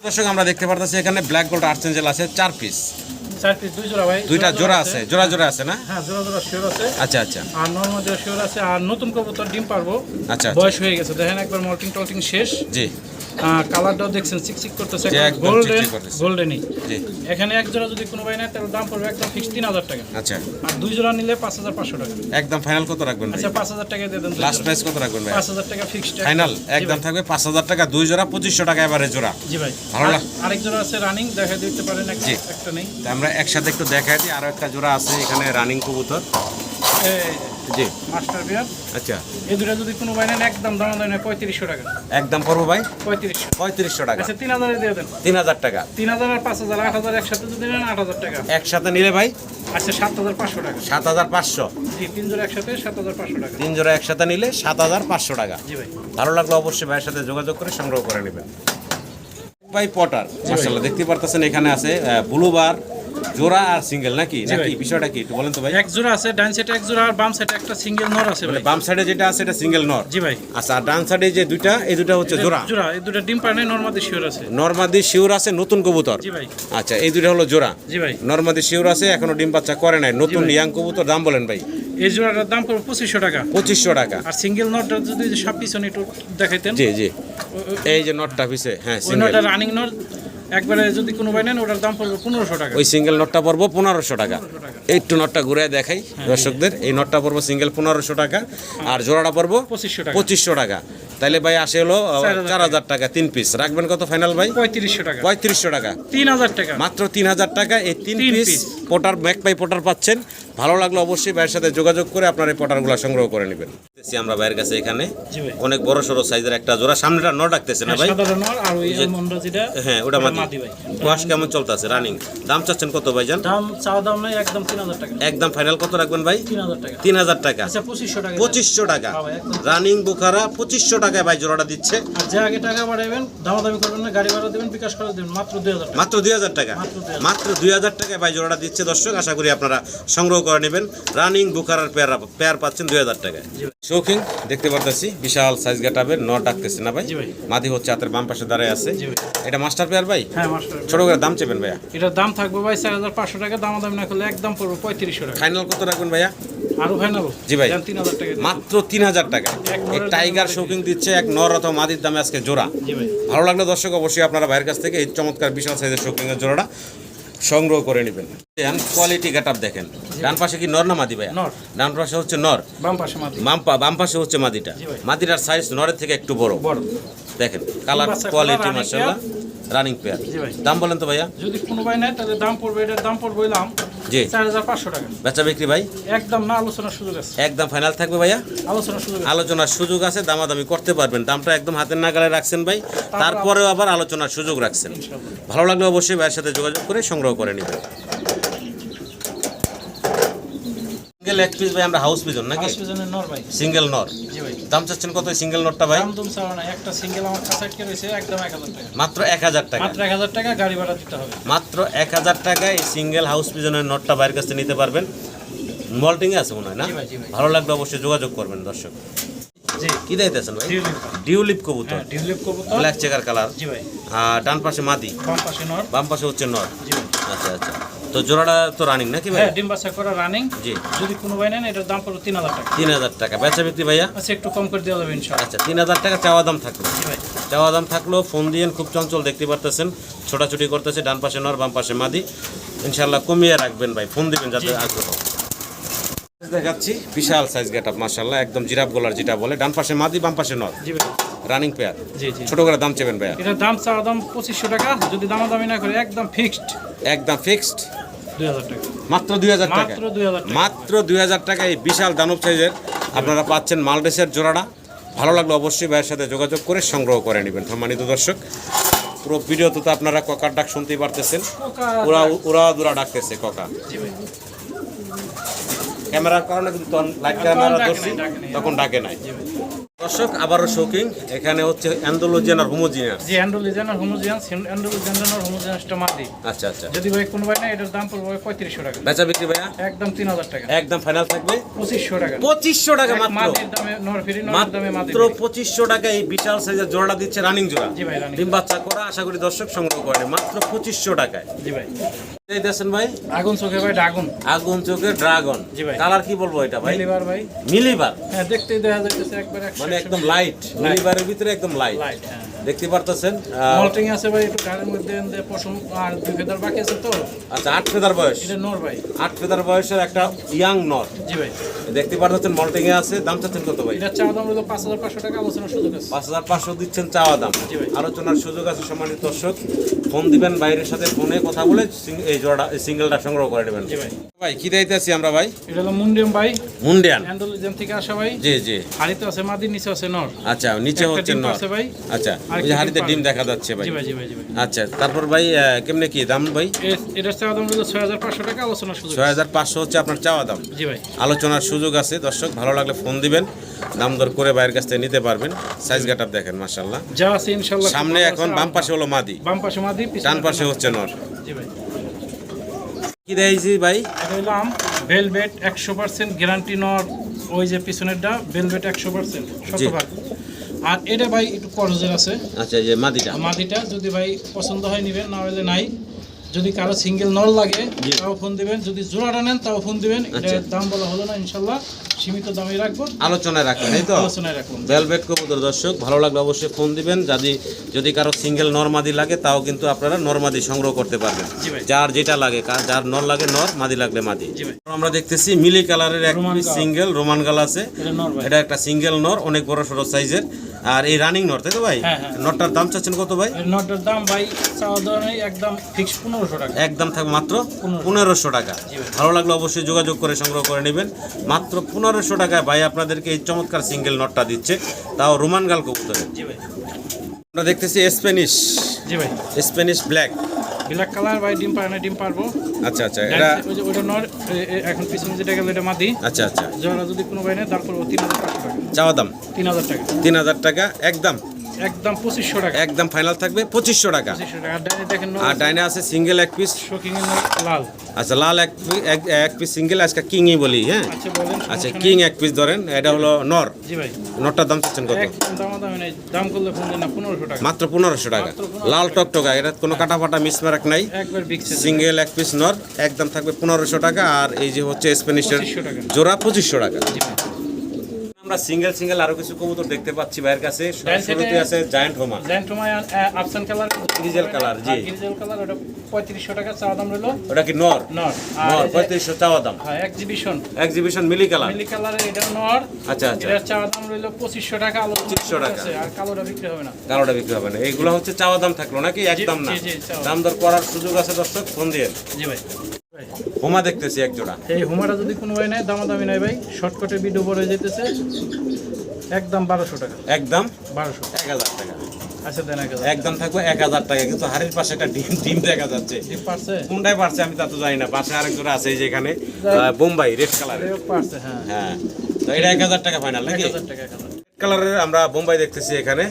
দর্শক আমরা দেখতে পারতেছি এখানে ব্ল্যাক গোল্ড আর্চেঞ্জেল আছে চার পিস চার পিস দুই জোড়া ভাই। দুইটা জোড়া আছে। জোড়া জোড়া আছে না? হ্যাঁ জোড়া জোড়া শিওর আছে। আচ্ছা আচ্ছা। আর নর্মাল জোড়া শিওর আছে আর নতুন কবুতর ডিম পারব। আচ্ছা আচ্ছা। বয়স হয়ে গেছে। দেখেন একবার মল্টিং টল্টিং শেষ। জি। কালারটাও দেখছেন চিকচিক করতেছে। গোল্ডেন গোল্ডেনই জি। এখানে এক জোড়া যদি কোনো ভাই নেয় তাহলে দাম পড়বে একদম ফিক্স তিন হাজার টাকা। আচ্ছা। আর দুই জোড়া নিলে পাঁচ হাজার পাঁচশো টাকা। একদম ফাইনাল কত রাখবেন আচ্ছা পাঁচ হাজার টাকা দিয়ে দেন লাস্ট প্রাইস কত রাখবেন ভাই? পাঁচ হাজার টাকা ফিক্সড ফাইনাল একদম থাকবে পাঁচ হাজার টাকা দুই জোড়া পঁচিশশো টাকা এবারে জোড়া। জি ভাই। ভালো আর- আরেক জোড়া আছে রানিং দেখা দিতে পারেন একটা নেই। আমরা একসাথে একটু দেখাই দিই আরও একটা জোড়া আছে এখানে রানিং কবুতর। জি। মাস্টার বিয়ার। আচ্ছা। এই দুটো যদি কোনো ভাই নেন একদম দাম দেয় পঁয়ত্রিশশো টাকা। একদম পড়ব ভাই? পঁয়ত্রিশশো। পঁয়ত্রিশশো টাকা। আচ্ছা তিন হাজারে দিয়ে দেন। তিন হাজার টাকা। তিন হাজার আর পাঁচ হাজার আট হাজার একসাথে যদি নেন আট হাজার টাকা। একসাথে নিলে ভাই? আচ্ছা সাত হাজার পাঁচশো টাকা। সাত হাজার পাঁচশো। জি তিন জোড়া একসাথে সাত হাজার পাঁচশো টাকা। তিন জোড়া একসাথে নিলে সাত হাজার পাঁচশো টাকা। জি ভাই। ভালো লাগল অবশ্যই ভাইয়ের সাথে যোগাযোগ করে সংগ্রহ করে নেবেন। ভাই পটার। মার্শাল্লাহ দেখতে পারতেছেন এখানে আছে ব্লুবার জোড়া আর সিঙ্গেল নাকি? নাকি বিষয়টা কি একটু বলেন তো ভাই। এক জোড়া আছে ডান সাইডে এক জোড়া আর বাম সাইডে একটা সিঙ্গেল নর আছে মানে বাম সাইডে যেটা আছে এটা সিঙ্গেল নর? জি ভাই। আচ্ছা আর ডান সাইডে যে দুইটা এই দুটা হচ্ছে জোড়া? জোড়া এই দুটো ডিম পারে নর্মাদি শিওর আছে। নর্মাদি শিউর আছে নতুন কবুতর? জি ভাই। আচ্ছা এই দুইটা হলো জোড়া? জি ভাই। নর্মাদি শিউর আছে এখনও ডিম বাচ্চা করে নাই। নতুন। ইয়াং কবুতর দাম বলেন ভাই। এই জোড়াটার দাম পড়বে পঁচিশশো টাকা। পঁচিশশো টাকা। আর সিঙ্গেল নটটা যদি সব পিছনে একটু দেখাইতেন। জি জি। এই যে নটটা পিছে হ্যাঁ সিঙ্গেল নটটা রানিং নট একবারে যদি কোনো ভাই নেন ওটার দাম পড়বে পনেরোশো টাকা। ওই সিঙ্গেল নটটা পড়ব পনেরোশো টাকা। একটু নটটা ঘুরে দেখাই দর্শকদের। এই নটটা পড়ব সিঙ্গেল পনেরোশো টাকা। আর জোড়াটা পড়ব পঁচিশশো টাকা। পঁচিশশো টাকা। তাইলে ভাই আসে হলো চার হাজার টাকা তিন পিস রাখবেন কত ফাইনাল ভাই? পঁয়ত্রিশশো টাকা। পঁয়ত্রিশশো টাকা। তিন হাজার টাকা। মাত্র তিন হাজার টাকা। এই তিন পিস। পটার ব্যাক পাই পটার পাচ্ছেন। ভালো লাগল অবশ্যই ভাইয়ের সাথে যোগাযোগ করে আপনার এই পটারগুলো সংগ্রহ করে নেবেন। দেখতেছি আমরা ভাইয়ের কাছে এখানে। অনেক বড় সড়ো সাইজের একটা জোড়া সামনেটা ন ডাকতেছে না ভাই? মন্ডা যেটা হ্যাঁ ওটা মাটি ভাই। বয়স কেমন চলতেছে? রানিং দাম চাচ্ছেন কত দাম নাই একদম ফাইনাল কত রাখবেন ভাই? তিন হাজার টাকা। আচ্ছা পঁচিশশো টাকা। টাকা। হ্যাঁ ভাই। রানিং বুখারা পঁচিশশো টাকায় ভাই জোড়াটা দিচ্ছে। মাত্র দুই হাজার টাকা। মাত্র দুই হাজার টাকা। মাত্র 2000 মাত্র দুই হাজার টাকায় ভাই জোড়াটা দিচ্ছে দর্শক আশা করি আপনারা সংগ্রহ করে নেবেন। রানিং বুখারার পেয়ার পেয়ার পাচ্ছেন দুই হাজার টাকায়। ভাই। শৌখিন দেখতে পারতেছি। বিশাল সাইজ গাটাবের ন ডাকতেছে না ভাই। মাদি হচ্ছে হাতের বাম পাশে দাঁড়ায় আছে। এটা মাস্টার পেয়ার ভাই? হ্যাঁ ছোট করে দাম চেপেন ভাইয়া। এটার দাম থাকবে ভাই চার হাজার পাঁচশো টাকা দাম দাম না করলে একদম পড়বে পঁয়ত্রিশশো টাকা। ফাইনাল কত রাখবেন ভাইয়া? আরও ফাইনাল জি ভাই। তিন হাজার টাকা। মাত্র তিন হাজার টাকা। এক এই টাইগার শৌখিন দিচ্ছে এক নর অথবা মাদির দামে আজকে জোড়া। ভালো লাগল দর্শক অবশ্যই আপনারা ভাইয়ের কাছ থেকে এই চমৎকার বিশাল সাইজের শৌখিনের জোড়াটা সংগ্রহ করে নেবেন। কোয়ালিটি গেট দেখেন। ডান পাশে কি নর না মাদি ভাইয়া? নর। ডান পাশে হচ্ছে নর। বাম পাশে মাটি বাম পাশে হচ্ছে মাদিটা। মাদিটার সাইজ নরের থেকে একটু বড়। বড়। দেখেন কালার কোয়ালিটি মাসাল্লাহ রানিং পেয়ার দাম বলেন তো ভাইয়া। যদি কোনো ভাই নেয় তাহলে দাম পড়বে এটার দাম পড়বে হইলাম জি। চার হাজার পাঁচশো টাকা। বেচা বিক্রি ভাই? একদম না আলোচনার সুযোগ আছে। একদম ফাইনাল থাকবে ভাইয়া? আলোচনার সুযোগ আছে। আলোচনার সুযোগ আছে দামাদামি করতে পারবেন। দামটা একদম হাতের নাগালে রাখছেন ভাই। তারপরেও আবার আলোচনার সুযোগ রাখছেন। ইনশাআল্লাহ। ভালো লাগলে অবশ্যই ভাইয়ের সাথে যোগাযোগ করে সংগ্রহ করে নেবেন সিঙ্গেল এক পিস ভাই আমরা হাউস পিজন নাকি? হাউস পিজনের নর ভাই। সিঙ্গেল নর। দাম চাচ্ছেন কত সিঙ্গেল নটটা ভাই? দাম দুম চাওয়া না একটা সিঙ্গেল আমার কাছে আটকে রয়েছে একদম এক হাজার টাকা। মাত্র এক হাজার টাকা। মাত্র এক হাজার টাকা গাড়ি ভাড়া দিতে হবে। মাত্র এক হাজার টাকায় সিঙ্গেল হাউস পিজনের নটটা বাইরের কাছে নিতে পারবেন। মল্টিংয়ে আছে মনে হয় না। ভালো লাগবে অবশ্যই যোগাযোগ করবেন দর্শক। কি দিতেছেন ভাই? ডিউলিপ কবুতর। হ্যাঁ ডিউলিপ কবুতর। ব্ল্যাক চেকার কালার জি ভাই। ডান পাশে মাদি। বাম পাশে নর। বাম পাশে হচ্ছে নর। জি ভাই। আচ্ছা। আচ্ছা তো জোড়াটা তো রানিং নাকি ভাই ডিম বাচ্চা করা রানিং জি। যদি কোনো ভাই নেন এটার দাম পড়বে তিন হাজার টাকা। তিন হাজার টাকা। বেচা বিক্রি ভাইয়া? আচ্ছা একটু কম করে দেওয়া যাবে ইনশাআল্লাহ আচ্ছা তিন হাজার টাকা চাওয়া দাম থাকল। চাওয়া দাম থাকল ফোন দিয়ে খুব চঞ্চল দেখতে পারতেছেন। ছোটাছুটি করতেছে ডান পাশে নর বাম পাশে মাদি। ইনশাল্লাহ কমিয়ে রাখবেন ভাই ফোন দিবেন যাতে আগ্রহ। দেখাচ্ছি বিশাল সাইজ গেট আপ মার্শাল্লাহ একদম জিরাফ গোলার যেটা বলে ডান পাশে মাদি বাম পাশে নর। জি রানিং পেয়ার জি জি। ছোট করে দাম চেবেন ভাইয়া। এটার দাম চাওয়া দাম পঁচিশশো টাকা যদি দামাদামি না করে একদম ফিক্সড একদম ফিক্সড দুই হাজার টাকা। মাত্র দুই হাজার টাকা। মাত্র দুই হাজার টাকা। মাত্র দুই হাজার টাকা এই বিশাল দানব সাইজের আপনারা পাচ্ছেন মালডেসের জোড়াটা। ভালো লাগলে অবশ্যই ভাইয়ের সাথে যোগাযোগ করে সংগ্রহ করে নেবেন। সম্মানিত দর্শক পুরো ভিডিওতে তো আপনারা ককার ডাক শুনতেই পারতেছেন। কোকা ওরা ওরা দুরা ডাকতেছে ককা। জি ভাই। ক্যামেরার কারণে কিন্তু লাইট ক্যামেরা ধরছি তখন ডাকে নাই। দর্শক আবারও শৌকিং এখানে হচ্ছে অ্যান্ডোলজিয়ান আর হোমোজিনিয়াস জি অ্যান্ডোলিজেন আর হোমোজিয়ান্স অ্যান্ডোলিজেন আর হোমোজিয়ান্সটা মাদি আচ্ছা আচ্ছা। যদি ভাই কোনো ভাই না এটার দাম পড়বে পঁয়ত্রিশশো টাকা। বেচা বিক্রি ভাইয়া? একদম তিন হাজার টাকা। একদম ফাইনাল থাকবে? পঁচিশশো টাকা। পঁচিশশো টাকা এক মাত্র। মাদির দামে নর ফ্রি নর দামে মাদি মাত্র পঁচিশশো টাকা এই বিশাল সাইজের জোড়াটা দিচ্ছে রানিং জোড়া। জি ভাই রানি ডিম বাচ্চা করা আশা করি দর্শক সংগ্রহ করে। মাত্র পঁচিশশো টাকায়। জি ভাই। ভাই? আগুন চোখে ভাই ড্রাগন। আগুন চোখের ড্রাগন। জি ভাই। কালার কি বলব এটা ভাই? মিলিবার ভাই। মিলিবার। হ্যাঁ দেখতেই দেখা যাচ্ছে একবার মানে একদম লাইট মিলিবারের ভিতরে একদম লাইট লাইট হ্যাঁ। দেখতে পারতেছেন মল্টিং আছে ভাই একটু গাড়ির মধ্যে পশম আর দুই ফেদার বাকি আছে তো। আচ্ছা আট ফেদার বয়স। এটা নর ভাই। আট ফেদার বয়সের একটা ইয়াং নর। জি ভাই। দেখতে পারতেছেন মল্টিং এ আছে দাম চাচ্ছেন কত ভাই? এটা চাওয়া দাম হলো পাঁচ হাজার পাঁচশো টাকা আলোচনার সুযোগ আছে। পাঁচ হাজার পাঁচশো দিচ্ছেন চাওয়া দাম। জি ভাই। আলোচনার সুযোগ আছে সম্মানিত দর্শক। ফোন দিবেন বাইরের সাথে ফোনে কথা বলে এই জোড়া সিঙ্গেলটা সংগ্রহ করে নেবেন। জি ভাই। ভাই কি দিতেছি আমরা ভাই? এটা হলো মুন্ডিয়াম ভাই। মুন্ডিয়ান। অ্যান্ডোলিজম থেকে আসা ভাই। জি জি। হাড়িতে আছে মাদির নিচে আছে নর। আচ্ছা নিচে হচ্ছে নর। আছে ভাই। আচ্ছা। ওই যে হাড়িতে ডিম দেখা যাচ্ছে ভাই। জি ভাই জি ভাই জি ভাই। আচ্ছা তারপর ভাই কেমনে কি দাম ভাই? এটার চাওয়া দাম হলো ছয় হাজার পাঁচশো টাকা আলোচনার সুযোগ ছয় হাজার পাঁচশো হচ্ছে আপনার চাওয়া দাম। জি ভাই। আলোচনার সুযোগ আছে দর্শক ভালো লাগলে ফোন দিবেন। দাম দর করে বাইরের কাছ থেকে নিতে পারবেন। সাইজ গাটার দেখেন মাশাল্লাহ যা আছে ইনশাল্লাহ সামনে এখন বাম পাশে হলো মাদি। বাম পাশে মাদি ডান পাশে হচ্ছে নর। জি ভাই। কি দিয়েছি ভাই? এটা ভেলভেট একশো পার্সেন্ট গ্যারান্টি নর ওই যে পিছনেরটা ভেলভেট একশো পার্সেন্ট শতভাগ। আর এটা ভাই একটু করজের আছে। আচ্ছা যে মাদিটা? মাদিটা যদি ভাই পছন্দ হয় নেবেন না হলে নাই। যদি কারও সিঙ্গেল নল লাগে। তাও ফোন দিবেন। যদি জোড়াটা নেন তাও ফোন দিবেন। এটা এটার দাম বলা হলো না ইনশাল্লাহ। সীমিত দামে রাখব। আলোচনায় রাখবেন এই তো? আলোচনায় ভেলভেট কবুতর দর্শক ভালো লাগলে অবশ্যই ফোন দিবেন। যদি যদি কারও সিঙ্গেল নরমাদি লাগে তাও কিন্তু আপনারা নরমাদি সংগ্রহ করতে পারবেন। যার যেটা লাগে যার নর লাগে নর মাদি লাগলে মাদি। আমরা দেখতেছি মিলি কালারের এক। সিঙ্গেল রোমান গাল আছে। এটা একটা সিঙ্গেল নর অনেক বড় সড়ো সাইজের আর এই রানিং নর তাই তো ভাই? হ্যাঁ, হ্যাঁ। নরটার দাম চাচ্ছেন কত ভাই? এর দাম ভাই একদম ফিক্স পনেরোশো টাকা। একদম থাকবে মাত্র পনেরোশো। টাকা। ভালো লাগলে অবশ্যই যোগাযোগ করে সংগ্রহ করে নেবেন। মাত্র পনেরোশো টাকায় ভাই আপনাদেরকে এই চমৎকার সিঙ্গেল নটটা দিচ্ছে। তাও রোমান গাল কবুতরে জি ভাই। আমরা দেখতেছি স্প্যানিশ জি ভাই। স্প্যানিশ ব্ল্যাক ব্ল্যাক কালার ভাই ডিম পারে না ডিম পারব আচ্ছা আচ্ছা এটা ওই যে ওটা নর এখন পিছনে যেটা গেল এটা মাদি। আচ্ছা আচ্ছা। যারা যদি কোনো ভাই নেয় তিন হাজার টাকা। চাওয়া দাম? তিন হাজার টাকা। তিন হাজার টাকা একদম। একদম পঁচিশশো টাকা। একদম ফাইনাল থাকবে পঁচিশশো টাকা। টাকা। আর ডাইনে আছে সিঙ্গেল এক পিস শোকিং এর লাল। আচ্ছা লাল এক এক- এক পিস সিঙ্গেল আজকে কিংই বলি হ্যাঁ? আচ্ছা বলেন আচ্ছা কিং এক পিস ধরেন এটা হলো নর। জি ভাই। নরটার দাম চাচ্ছেন কত? একদম দামা দামি নেই। দাম করলে টাকা। মাত্র পনেরোশো টাকা। লাল টকটকা এটা কোনো কাটা ফাটা মিসমার্ক নাই। সিঙ্গেল এক পিস নর একদম থাকবে পনেরোশো টাকা। আর এই যে হচ্ছে স্প্যানিশের জোড়া পঁচিশশো টাকা। জি ভাই। আমরা সিঙ্গেল সিঙ্গেল আরও কিছু কবুতর দেখতে পাচ্ছি ভাইয়ের কাছে। শুরুতে আছে জায়ান্ট হোমা ল্যান্ডটোমায় আফসান কালার গ্রিজেল কালার, জি। গ্রিজেল কালার ওটা পঁয়ত্রিশশো টাকা চাওয়া দাম রইল। ওটা কি নর নর নর আর পঁয়ত্রিশশো চাওয়া দাম। হ্যাঁ exhibition exhibition mealy colour mealy কালারের এটা নর আচ্ছা আচ্ছা। এটার চাওয়া দাম রইল পঁচিশশো টাকা আলো 2500 টাকা। আর কালোটা বিক্রি হবে না। কালোটা বিক্রি হবে না। এইগুলো হচ্ছে চাওয়া দাম থাকল নাকি? একদম না। দাম দর করার সুযোগ আছে দর্শক ফোন দিয়ে। জি ভাই, হোমা দেখতেছি এক জোড়া। এই হুমাটা যদি কোনো ভাই নেয় দামাদামি নাই ভাই। শর্টকাটে ভিডিও বড় হয়ে যেতেছে একদম বারোশো টাকা। একদম? বারোশো। এক হাজার টাকা। আচ্ছা দেন এক একদম থাকবে এক হাজার টাকা। কিন্তু হাড়ির পাশে একটা ডিম ডিম দেখা যাচ্ছে। কোনটাই পারছে? আমি তা তো জানি না। পাশে আরেক জোড়া আছে এই যে এখানে আহ, বোম্বাই রেড কালারের এও পারছে হ্যাঁ। হ্যাঁ। তো এটা এক হাজার টাকা ফাইনাল এক হাজার টাকা কালারের আমরা বোম্বাই দেখতেছি এখানে।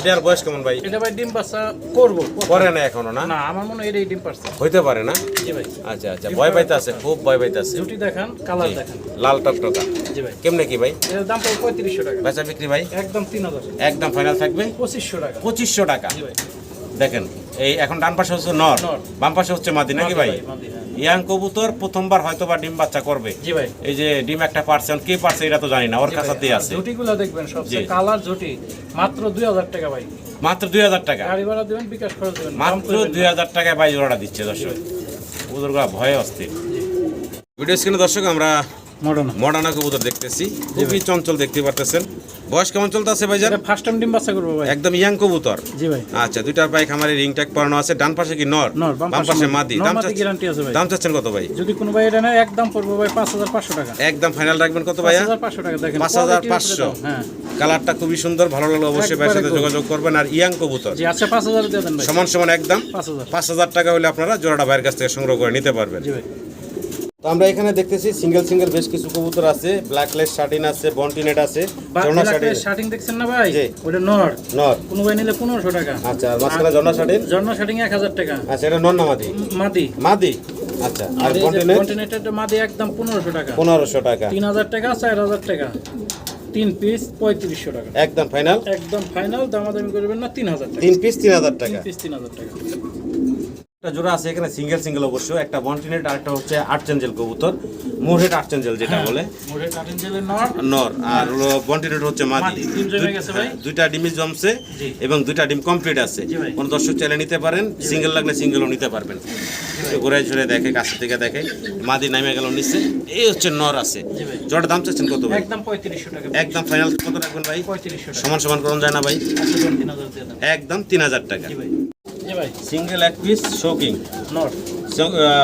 এটার বয়স কেমন ভাই? এটা ভাই ডিম বাচ্চা করব। করে না এখনও না? না আমার মনে হয় এটাই ডিম পারছে। হইতে পারে না? জি ভাই। আচ্ছা আচ্ছা ভয় পাইতে আছে খুব ভয় পাইতে আছে জুটি দেখান কালার দেখেন। লাল টকটকা। জি ভাই। কেমনে কি ভাই? এর দাম পড়বে পঁয়ত্রিশশো টাকা। বেচা বিক্রি ভাই? একদম তিন হাজার। একদম ফাইনাল থাকবে? 2500 টাকা। 2500 টাকা। জি ভাই। দেখেন এই এখন ডান পাশে হচ্ছে নর। বাম পাশে হচ্ছে মাদি নাকি ভাই? হ্যাঁ। ইয়াং কবুতর প্রথমবার হয়তো বা ডিম বাচ্চা করবে। জি ভাই। এই যে ডিম একটা পারছে কে পারছে এটা তো জানি না ওর কাছে দিয়ে আছে। জুটিগুলো দেখবেন সবচেয়ে কালার জুটি মাত্র দুই হাজার টাকা ভাই। মাত্র দুই হাজার টাকা? গাড়ি ভাড়া দেবেন বিকাশ খরচ দেবেন মাত্র করবেন দুই হাজার টাকায় বাই জোড়াটা দিচ্ছে দর্শক। কবুতরগুলো ভয়ে অস্থির। ভিডিও স্ক্রিনে দর্শক আমরা মডার্ন মডার্না কবুতর দেখতেছি। খুবই চঞ্চল দেখতে পারতেছেন। বয়স কেমন চলতেছে ভাইজান? এটা ফার্স্ট টাইম ডিম বাচ্চা করব ভাই। একদম ইয়াং কবুতর। জি ভাই। আচ্ছা দুইটার পায়ে খামারে রিং ট্যাগ পরানো আছে ডান পাশে কি নর? নর, বাম পাশে মাদি। দাম guarantee আছে ভাই। দাম চাচ্ছেন কত ভাই? যদি কোনো ভাই এটা নেয় একদম পড়ব ভাই পাঁচ হাজার পাঁচশো টাকা। একদম ফাইনাল রাখবেন কত ভাইয়া? পাঁচশো টাকা দেখেন পাঁচ হাজার quality র উপরে পাঁচশো দাম, হ্যাঁ। কালারটা খুবই সুন্দর ভালো লাগল অবশ্যই ভাইয়ের সাথে যোগাযোগ করবেন। আর ইয়াং কবুতর। জি আচ্ছা পাঁচ হাজার দিয়ে দেন ভাই। সমান সমান একদম। পাঁচ হাজার। পাঁচ হাজার টাকা হলে আপনারা জোড়াটা ভাইয়ের কাছ থেকে সংগ্রহ করে নিতে পারবেন। জি ভাই। তো আমরা এখানে দেখতেছি সিঙ্গেল সিঙ্গেল বেশ কিছু কবুতর আছে ব্ল্যাক লেস শার্টিন আছে বন্টিনেট আছে জর্না শার্টিন। শার্টিং দেখছেন না ভাই। ওটা নর। নর। কোনো ভাই নিলে পনেরোশো টাকা। আচ্ছা আর মাঝখানে জর্না শার্টিন? জর্ন শার্টিং এক হাজার টাকা। আচ্ছা এটা নর না মাদি? মাদি। মাদি? আচ্ছা আর বন্টিনেট কন্টিনেন্টের মাদি একদম পনেরোশো টাকা। পনেরোশো টাকা। তিন হাজার টাকা চার হাজার টাকা। তিন পিস পঁয়ত্রিশশো টাকা। একদম ফাইনাল একদম ফাইনাল দামাদামি করবেন না তিন হাজার টাকা। তিন পিস তিন হাজার তিন টাকা পিস তিন হাজার টাকা। একটা জোড়া আছে এখানে সিঙ্গেল সিঙ্গেল অবশ্য একটা বন্টিনেট আর একটা হচ্ছে আর্চেঞ্জেল কবুতর। মোরহেড আর্চেঞ্জেল যেটা বলে। কাটিং জেলের নর। আর বন্টিনেট হচ্ছে মাদি? দুই- দুইটা ডিমই জমছে এবং দুইটা ডিম কমপ্লিট আছে। কোন দর্শক চাইলে নিতে পারেন সিঙ্গেল লাগলে সিঙ্গেলও নিতে পারবেন। একটু ঘুরে ঘুরে দেখে কাছ থেকে দেখে। মাদি নামে গেল নিচে। এই হচ্ছে নর আছে। জোড়ার দাম চাচ্ছেন কত ভাই? একদম পঁয়ত্রিশশো টাকা। একদম ফাইনাল কত রাখবেন ভাই? সমান সমান করুন যায় না ভাই? একদম তিন হাজার টাকা। সিঙ্গেল এক পিস শোকিং নর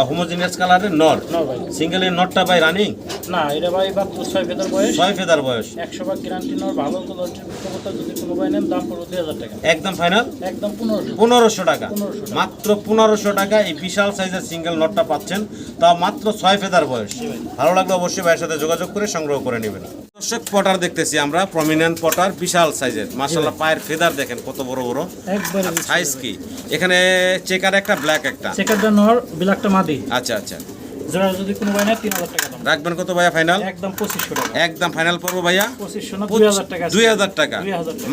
হোমোজিনিয়াস কালারের নর ভাই। সিঙ্গেলের নটটা ভাই রানিং না এটা ভাই মাত্র ছয় ফেদার বয়স। ছয় ফেদার বয়স। একশো ভাগ গ্যারান্টি নর ভালো কোয়ালিটির যদি কোনো ভাই নেন দাম পড়বে দুই হাজার টাকা। একদম ফাইনাল একদম পনেরোশো। পনেরোশো টাকা। 1500 টাকা। মাত্র পনেরোশো টাকা এই বিশাল সাইজের সিঙ্গেল নটটা পাচ্ছেন। তা মাত্র ছয় ফেদার বয়স। ভালো লাগলে অবশ্যই ভাইয়ের সাথে যোগাযোগ করে সংগ্রহ করে নেবেন। দর্শক পটার দেখতেছি আমরা প্রমিনেন্ট পটার বিশাল সাইজের মাসাল্লাহ পায়ের ফেদার দেখেন কত বড় বড়। একবারে সাইজ কি? এখানে চেকার একটা ব্ল্যাক একটা। সেকেন্ডটা নর বিলাকটা মাদি। আচ্ছা আচ্ছা। যদি কোনো ভাই নেয় তিন হাজার টাকা দাম। রাখবেন কত ভাইয়া ফাইনাল একদম পঁচিশশো টাকা। একদম ফাইনাল পড়ব ভাইয়া? পঁচিশশো না দুই হাজার টাকা দুই হাজার টাকা।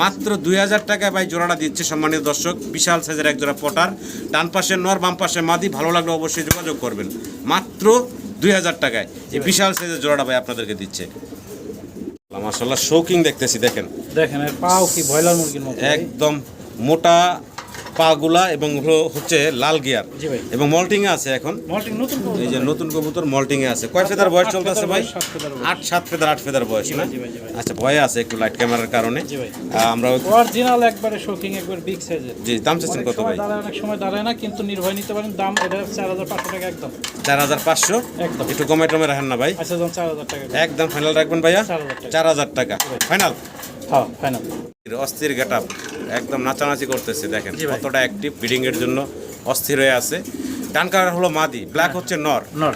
মাত্র দুই হাজার টাকায় ভাই জোড়াটা দিচ্ছে সম্মানিত দর্শক। বিশাল সাইজের এক জোড়া পটার। ডান পাশে নর বাম পাশে মাদি। ভালো লাগলে অবশ্যই যোগাযোগ করবেন। মাত্র দুই হাজার টাকায় এই বিশাল সাইজের জোড়াটা ভাই আপনাদেরকে দিচ্ছে। মাসাল্লাহ শৌকিং দেখতেছি দেখেন। দেখেন এর পাও কি ব্রয়লার মুরগির মতো একদম মোটা পাগুলা এবং হলো হচ্ছে লাল গিয়ার। এবং মল্টিং আছে এখন। মল্টিং নতুন এই যে নতুন কবুতর মল্টিং এ আছে। কয় ফেদার বয়স চলতেছে ভাই। আট সাত ফেদার আট ফেদার বয়স না। আচ্ছা ভয়ে আছে একটু লাইট ক্যামেরার কারণে। আমরা অরিজিনাল একবারে শোকিং একবার বিগ সাইজের জি দাম চাচ্ছেন কত ভাই? অনেক সময় দাঁড়ায় না কিন্তু নির্ভয় নিতে পারেন। দাম এটা চার হাজার পাঁচশো টাকা একদম। চার হাজার পাঁচশো? একদম। একটু কমে টমে রাখেন না ভাই। আচ্ছা দাম চার হাজার টাকা। একদম ফাইনাল রাখবেন ভাইয়া? 4,000 টাকা। চার হাজার টাকা। ফাইনাল হ্যাঁ ফাইনাল অস্থির গেট একদম নাচানাচি করতেছে দেখেন। কতটা অ্যাক্টিভ ব্রিডিং এর জন্য অস্থির হয়ে আছে। ডান কালার হলো মাদি ব্ল্যাক হচ্ছে নর। নর।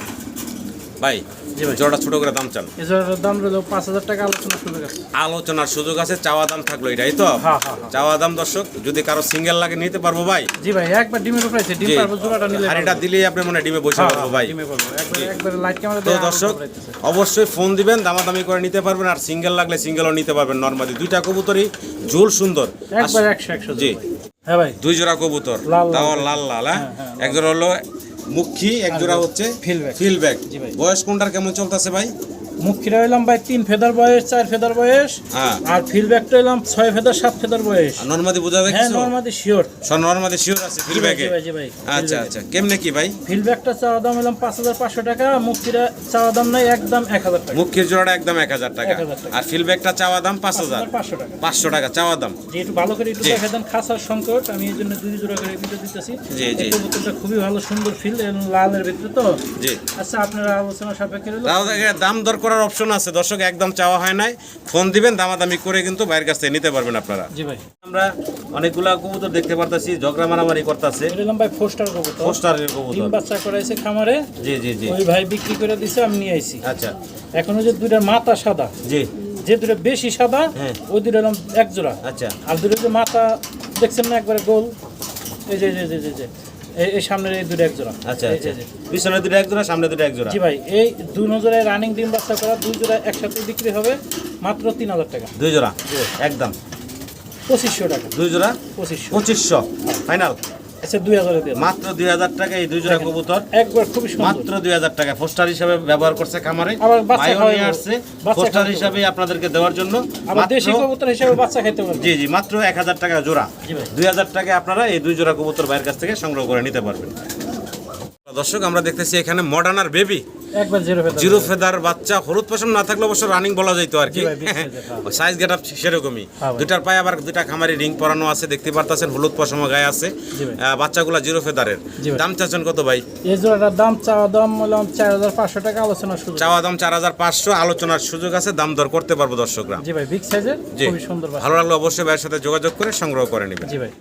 ভাই জি ভাই। জোড়া ছোট করে দাম চান? দাম পাঁচ হাজার টাকা আলোচনা সুযোগ আছে। আলোচনার সুযোগ আছে চাওয়া দাম থাকল এটাই তো? হ্যাঁ, হ্যাঁ, হ্যাঁ। চাওয়া দাম দর্শক যদি কারও সিঙ্গেল লাগে নিতে পারব ভাই। জি ভাই একবার ডিমের উপরে আছে ডিম পারব জোড়াটা নিলে আর এটা দিলেই আপনি মনে ডিমে বসে পারব ভাই। একবারে লাইট ক্যামেরা তো দর্শক অবশ্যই ফোন দিবেন দামাদামি করে নিতে পারবেন আর সিঙ্গেল লাগলে সিঙ্গেলও নিতে পারবেন নর্মালি দুইটা কবুতরই ঝুল সুন্দর। একবার একশো একশো জি। হ্যাঁ ভাই। দুই জোড়া কবুতর। লাল লাল। তাও লাল লাল হ্যাঁ? লাল। এক জোড়া হলো মুখী এক জোড়া হচ্ছে ফিল ব্যাগ ফিল ব্যাগ বয়স কোনটার কেমন চলতেছে ভাই? মুখিরা হইলাম ভাই তিন ফেদার বয়স চার ফেদার বয়স। হ্যাঁ। আর ফিলব্যাকটা হইলাম ছয় ফেদার সাত ফেদার বয়স। নর্মাদি বোঝা যায় হ্যাঁ নর্মাদি শিওর নর্মাদি শিওর আছে ফিলব্যাকে ভাই, আচ্ছা আচ্ছা। কেমনে কি ভাই? ফিলব্যাকটা চাওয়া দাম হইলাম পাঁচ হাজার পাঁচশো টাকা মুক্তিরা চাওয়া দাম নাই একদম এক হাজার টাকা। মুখের জোড়াটা একদম এক হাজার টাকা। 1000 টাকা। আর ফিলব্যাকটা চাওয়া দাম পাঁচ হাজার। পাঁচশো টাকা। পাঁচশো টাকা চাওয়া দাম। যে একটু ভালো করে একটু। দেখা দেন খাসার সংকট আমি এই জন্য দুই জোড়া করে ভিডিও দিতেছি। জি, জি। খুবই ভালো সুন্দর ফিল লালের ভিতরে তো। জি। আচ্ছা আপনারা আলোচনা সাপেক্ষে দাম দর করার অপশন আছে। দর্শক একদম চাওয়া হয় নাই। ফোন দিবেন দামাদামি করে কিন্তু বাইরের কাছ থেকে নিতে পারবেন আপনারা। জি ভাই। আমরা অনেকগুলা কবুতর দেখতে পারতাছি ঝগড়া মারামারি করতেছে। এটা ভাই ফোস্টার কবুতর। ডিম কবুতর। বাচ্চা করাইছে খামারে। জি জি জি। ওই ভাই বিক্রি করে দিছে আমি নিয়ে আইছি। আচ্ছা। এখন ওই যে দুইটার মাথা সাদা জি। যে দুটো বেশি সাদা হ্যাঁ। ওই দুটো এক জোড়া আচ্ছা। আর দুটো যে মাথা দেখছেন না একবারে গোল? এই যে যে, যে, যে। এই- এই সামনের এই দুটো এক জোড়া আচ্ছা আচ্ছা। পিছনে দুটো এক জোড়া সামনে দুটো এক জোড়া জি ভাই এই দুই নজরে রানিং ডিম বাচ্চা করা দুই জোড়া একসাথে বিক্রি হবে মাত্র তিন হাজার টাকা। দুই জোড়া? একদম। পঁচিশশো টাকা। দুই জোড়া? পঁচিশশো। পঁচিশশো। ফাইনাল আচ্ছা দুই হাজারে দিয়ে মাত্র দুই হাজার টাকা এই দুই জোড়া কবুতর। একবার খুবই মাত্র দুই হাজার টাকা। পোস্টার হিসাবে ব্যবহার করছে খামারে। আবার বাচ্চা ভাইও খাওয়াই নিয়ে আসছে। বাচ্চা হিসাবে আপনাদেরকে দেওয়ার জন্য। আবার দেশি কবুতর হিসেবে বাচ্চা খেতে পারবে। জি জি মাত্র এক হাজার টাকা জোড়া। দুই হাজার টাকা আপনারা এই দুই জোড়া কবুতর ভাইয়ের কাছ থেকে সংগ্রহ করে নিতে পারবেন। দর্শক আমরা দেখতেছি এখানে মডার্ন আর বেবি জিরো ফেদার বাচ্চা হলুদ পশম না থাকলে অবশ্য রানিং বলা যাইতো আর কি। সাইজ গেট আপ সেরকমই। হ্যাঁ দুটার পায়ে আবার দুটা খামারি রিং পরানো আছে দেখতে পারতেছেন হলুদ পশম গায়ে আছে। বাচ্চাগুলা জিরো ফেদারের দাম চাচ্ছেন কত ভাই? এই জোড়াটার দাম চাওয়া দাম হলাম চার হাজার পাঁচশো টাকা আলোচনা শুরু চাওয়া দাম চার হাজার পাঁচশো আলোচনার সুযোগ আছে দাম দর করতে পারব দর্শকরা। জি ভাই বিগ সাইজের খুবই সুন্দর ভালো লাগলে অবশ্যই ভাইয়ের সাথে যোগাযোগ করে সংগ্রহ করে নেবেন। জি ভাই।